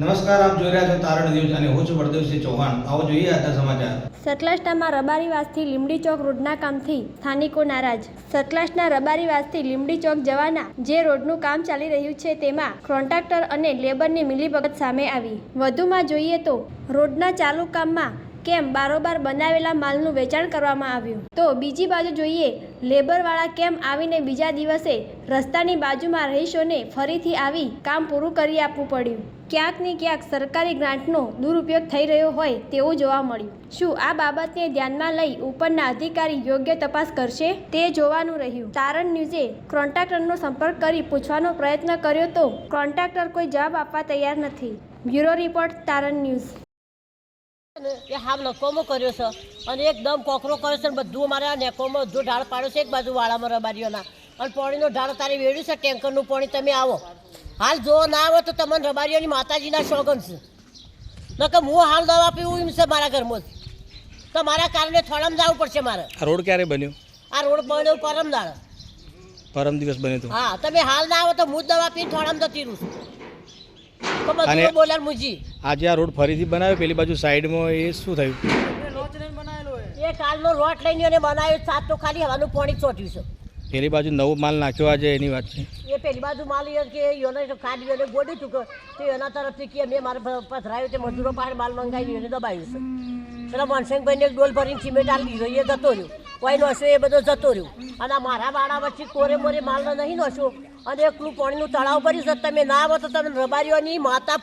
નમસ્કાર, આપ જોઈ રહ્યા છો તારણ ન્યૂઝ અને હું છું વડદેવસિંહ ચૌહાણ. આવો જોઈએ આજના સમાચાર. સતલાસનામાં રબારીવાસથી લીમડી ચોક રોડના કામથી સ્થાનિકો નારાજ. સતલાસના રબારીવાસથી લીમડી ચોક જવાના જે રોડનું કામ ચાલી રહ્યું છે તેમાં કોન્ટ્રાક્ટર અને લેબરની મિલીભગત સામે આવી. વધુમાં જોઈએ તો રોડના ચાલુ કામમાં કેમ બારોબાર બનાવેલા માલનું વેચાણ કરવામાં આવ્યું? તો બીજી બાજુ જોઈએ, લેબરવાળા કેમ આવીને બીજા દિવસે રસ્તાની બાજુમાં રહીશોને ફરીથી આવી કામ પૂરું કરી આપવું પડ્યું? ક્યાંક ને ક્યાંક સરકારી ગ્રાન્ટનો દુરુપયોગ થઈ રહ્યો હોય તેવું જોવા મળ્યું. શું આ બાબતને ધ્યાનમાં લઈ ઉપરના અધિકારી યોગ્ય તપાસ કરશે? તે જોવાનું રહ્યું. તારણ ન્યૂઝે કોન્ટ્રાક્ટરનો સંપર્ક કરી પૂછવાનો પ્રયત્ન કર્યો તો કોન્ટ્રાક્ટર કોઈ જવાબ આપવા તૈયાર નથી. બ્યુરો રિપોર્ટ, તારણ ન્યૂઝ. એ હાવ નકોમો કર્યો છે. અને એકદમ કોકરો કર્યો છે બધું અમારે આ નેકોમો બધું ઢાળ પાડ્યો છે એક બાજુ વાળામાં રબારીઓના. અને પાણીનો ઢાળ તારી વેડ્યું છે ટેન્કરનું પાણી તમે આવો. હાલ જો ના આવો તો તમને રબારીઓની માતાજીના શોગન છે. નકર હું હાલ દવા પીવું એમ છે મારા ઘરમાં. જ. તો મારા કારણે થોડામાં જવું પડશે મારે. આ રોડ ક્યારે બન્યો? આ રોડ બન્યો પરમ દાળ પરમ દિવસ બન્યો હા તમે હાલ ના આવો તો હું દવા પીને થોડામાં જતી રહું છું. અને- આજે આ રોડ ફરીથી બનાવ્યો પેલી બાજુ સાઈડમાં એ શું થયું? એ કાલનો રોટ લઈને એને બનાવ્યો સાત તો ખાલી હવાનું પાણી ચોટ્યું છે. પેલી બાજુ નવો માલ નાખ્યો આજે એની વાત છે. એ પેલી બાજુ માલ એ કે યોને ખાડી યોને ગોડી ચૂકે તો એના તરફથી કે મેં મારે પથરાયો પથરાયું તે મજૂરો પાસે માલ મંગાવી એને દબાવ્યું છે. પેલા મનસંગભાઈને એક ડોલ ભરીને સિમેન્ટ આલી દીધો એ જતો રહ્યો. કોઈ નશો એ બધો જતો રહ્યો. અને મારા વાળા વચ્ચે કોરે મોરે માલ નહીં નશો અને એકલું પાણીનું તળાવ ભર્યું છે. તમે ના આવો તો તમે રબારીઓની માતા